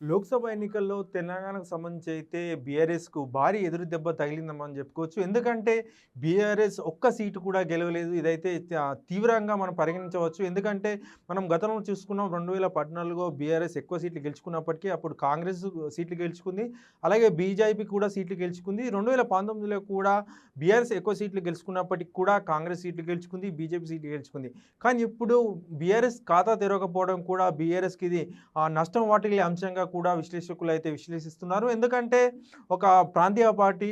లోక్సభ ఎన్నికల్లో తెలంగాణకు సంబంధించి అయితే బీఆర్ఎస్కు భారీ ఎదురు దెబ్బ తగిలిందని చెప్పుకోవచ్చు. ఎందుకంటే బీఆర్ఎస్ ఒక్క సీటు కూడా గెలవలేదు. ఇదైతే తీవ్రంగా మనం పరిగణించవచ్చు. ఎందుకంటే మనం గతంలో చూసుకున్నాం రెండు వేల పద్నాలుగులో బీఆర్ఎస్ ఎక్కువ సీట్లు గెలుచుకున్నప్పటికీ అప్పుడు కాంగ్రెస్ సీట్లు గెలుచుకుంది. అలాగే బీజేపీ కూడా సీట్లు గెలుచుకుంది. రెండు వేల పంతొమ్మిదిలో కూడా బీఆర్ఎస్ ఎక్కువ సీట్లు గెలుచుకున్నప్పటికీ కూడా కాంగ్రెస్ సీట్లు గెలుచుకుంది బీజేపీ సీట్లు గెలుచుకుంది. కానీ ఇప్పుడు బీఆర్ఎస్ ఖాతా తెరవకపోవడం కూడా బీఆర్ఎస్కి ఇది ఆ నష్టం వాటిల్లే అంశంగా కూడా విశ్లేషకులు అయితే విశ్లేషిస్తున్నారు. ఎందుకంటే ఒక ప్రాంతీయ పార్టీ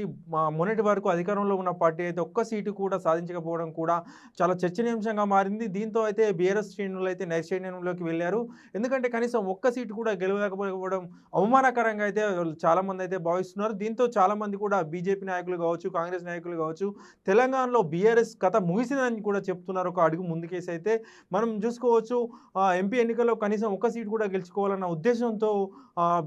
మొన్నటి వరకు అధికారంలో ఉన్న పార్టీ అయితే ఒక్క సీటు కూడా సాధించకపోవడం కూడా చాలా చర్చనీయాంశంగా మారింది. దీంతో అయితే బీఆర్ఎస్ శ్రేణులు అయితే నైశ్చర్యంలోకి వెళ్ళారు. ఎందుకంటే కనీసం ఒక్క సీటు కూడా గెలవలేకపోవడం అవమానకరంగా అయితే చాలామంది అయితే భావిస్తున్నారు. దీంతో చాలామంది కూడా బీజేపీ నాయకులు కావచ్చు కాంగ్రెస్ నాయకులు కావచ్చు తెలంగాణలో బీఆర్ఎస్ కథ ముగిసిందని కూడా చెప్తున్నారు. ఒక అడుగు ముందుకేసి అయితే మనం చూసుకోవచ్చు ఎంపీ ఎన్నికల్లో కనీసం ఒక్క సీటు కూడా గెలుచుకోవాలన్న ఉద్దేశంతో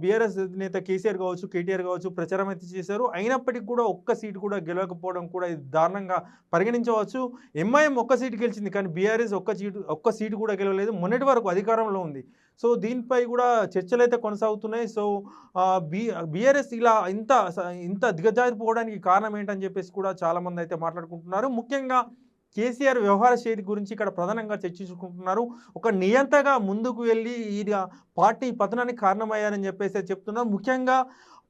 బీఆర్ఎస్ నేత కేసీఆర్ కావచ్చు కేటీఆర్ కావచ్చు ప్రచారం అయితే చేశారు. అయినప్పటికీ కూడా ఒక్క సీటు కూడా గెలవకపోవడం కూడా ఇది దారుణంగా పరిగణించవచ్చు. ఎంఐఎం ఒక్క సీటు గెలిచింది కానీ బీఆర్ఎస్ ఒక్క సీటు ఒక్క సీటు కూడా గెలవలేదు. మొన్నటి వరకు అధికారంలో ఉంది. సో దీనిపై కూడా చర్చలు అయితే కొనసాగుతున్నాయి. సో బీ బీఆర్ఎస్ ఇలా ఇంత ఇంత దిగజారిపోవడానికి కారణం ఏంటని చెప్పేసి కూడా చాలామంది అయితే మాట్లాడుకుంటున్నారు. ముఖ్యంగా కేసీఆర్ వ్యవహార శైలి గురించి ఇక్కడ ప్రధానంగా చర్చించుకుంటున్నారు. ఒక నియంతగా ముందుకు వెళ్ళి ఈ పార్టీ పతనానికి కారణమయ్యారని చెప్పేసి చెప్తున్నారు. ముఖ్యంగా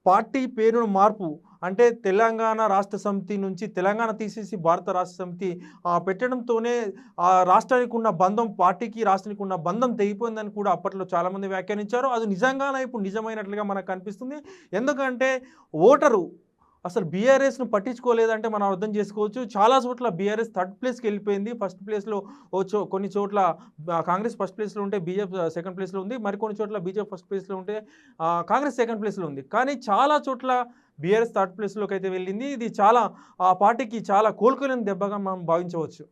పార్టీ పేరును మార్పు అంటే తెలంగాణ రాష్ట్ర సమితి నుంచి తెలంగాణ తీసేసి భారత రాష్ట్ర సమితి ఆ, పెట్టడంతోనే ఆ రాష్ట్రానికి ఉన్న బంధం పార్టీకి రాష్ట్రానికి ఉన్న బంధం తెగిపోయిందని కూడా అప్పట్లో చాలామంది వ్యాఖ్యానించారు. అది నిజంగానే ఇప్పుడు నిజమైనట్లుగా మనకు కనిపిస్తుంది. ఎందుకంటే ఓటరు అసలు బీఆర్ఎస్ను పట్టించుకోలేదంటే మనం అర్థం చేసుకోవచ్చు. చాలా చోట్ల బీఆర్ఎస్ థర్డ్ ప్లేస్కి వెళ్ళిపోయింది. ఫస్ట్ ప్లేస్లో చో కొన్ని చోట్ల కాంగ్రెస్ ఫస్ట్ ప్లేస్లో ఉంటే బీజేపీ సెకండ్ ప్లేస్లో ఉంది. మరికొన్ని చోట్ల బీజేపీ ఫస్ట్ ప్లేస్లో ఉంటే కాంగ్రెస్ సెకండ్ ప్లేస్లో ఉంది. కానీ చాలా చోట్ల బీఆర్ఎస్ థర్డ్ ప్లేస్లోకి అయితే వెళ్ళింది. ఇది చాలా ఆ పార్టీకి చాలా కోలుకోలేని దెబ్బగా మనం భావించవచ్చు.